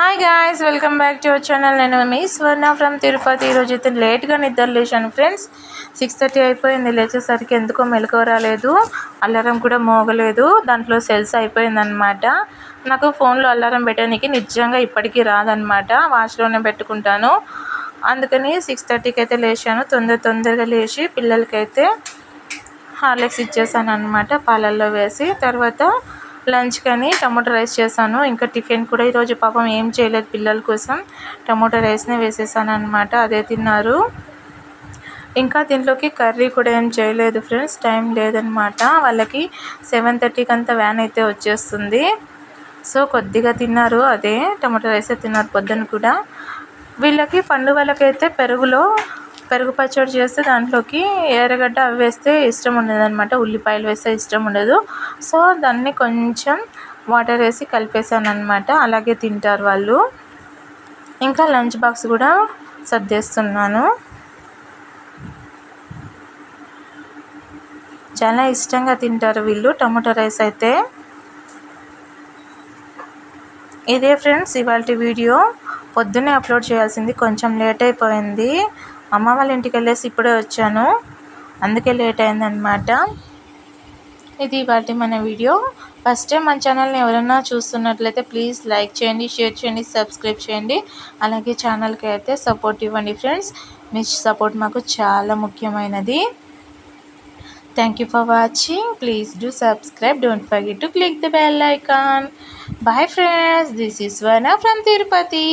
Hi guys welcome back to our channel నేను మీ స్వర్ణ from Tirupati. ఈరోజు అయితే లేట్గా నిద్ర లేచాను ఫ్రెండ్స్ సిక్స్ థర్టీ అయిపోయింది లేచేసరికి ఎందుకో మెలకువ రాలేదు. అలారం కూడా మోగలేదు. దాంట్లో సెల్స్ అయిపోయిందనమాట నాకు ఫోన్లో అలారం పెట్టడానికి నిజంగా ఇప్పటికీ రాదనమాట వాచ్లోనే పెట్టుకుంటాను. అందుకని సిక్స్ థర్టీకి అయితే లేచాను. తొందర తొందరగా లేచి పిల్లలకైతే హార్లిక్స్ ఇచ్చేసాను అనమాట పాలల్లో వేసి తర్వాత లంచ్ కానీ టమాటో రైస్ చేశాను. ఇంకా టిఫిన్ కూడా ఈరోజు పాపం ఏం చేయలేదు పిల్లల కోసం. టమాటో రైస్నే వేసేసాను అనమాట అదే తిన్నారు. ఇంకా దీంట్లోకి కర్రీ కూడా ఏం చేయలేదు ఫ్రెండ్స్. టైం లేదనమాట వాళ్ళకి సెవెన్ థర్టీకి అంతా వ్యాన్ అయితే వచ్చేస్తుంది. సో కొద్దిగా తిన్నారు. అదే టమాటో రైస్ తిన్నారు పొద్దున కూడా. వీళ్ళకి పండు వాళ్ళకైతే పెరుగులో పెరుగు పచ్చడి చేస్తే దాంట్లోకి ఎర్రగడ్డ అవి వేస్తే ఇష్టం ఉండదు అనమాట ఉల్లిపాయలు వేస్తే ఇష్టం ఉండదు. సో దాన్ని కొంచెం వాటర్ వేసి కలిపేసాను అనమాట అలాగే తింటారు వాళ్ళు. ఇంకా లంచ్ బాక్స్ కూడా సర్దేస్తున్నాను. చాలా ఇష్టంగా తింటారు వీళ్ళు టమాటో రైస్ అయితే. ఇదే ఫ్రెండ్స్ ఇవాళ వీడియో. పొద్దున్నే అప్లోడ్ చేయాల్సింది కొంచెం లేట్ అయిపోయింది. అమ్మ వాళ్ళ ఇంటికి వెళ్ళేసి ఇప్పుడే వచ్చాను. అందుకే లేట్ అయిందనమాట ఇది వాటి మన వీడియో. ఫస్ట్ టైం మన ఛానల్ని ఎవరైనా చూస్తున్నట్లయితే ప్లీజ్ లైక్ చేయండి షేర్ చేయండి సబ్స్క్రైబ్ చేయండి. అలాగే ఛానల్కి అయితే సపోర్ట్ ఇవ్వండి ఫ్రెండ్స్. మీ సపోర్ట్ మాకు చాలా ముఖ్యమైనది. Thank you for watching please do subscribe don't forget to click the bell icon bye friends this is one from Tirupati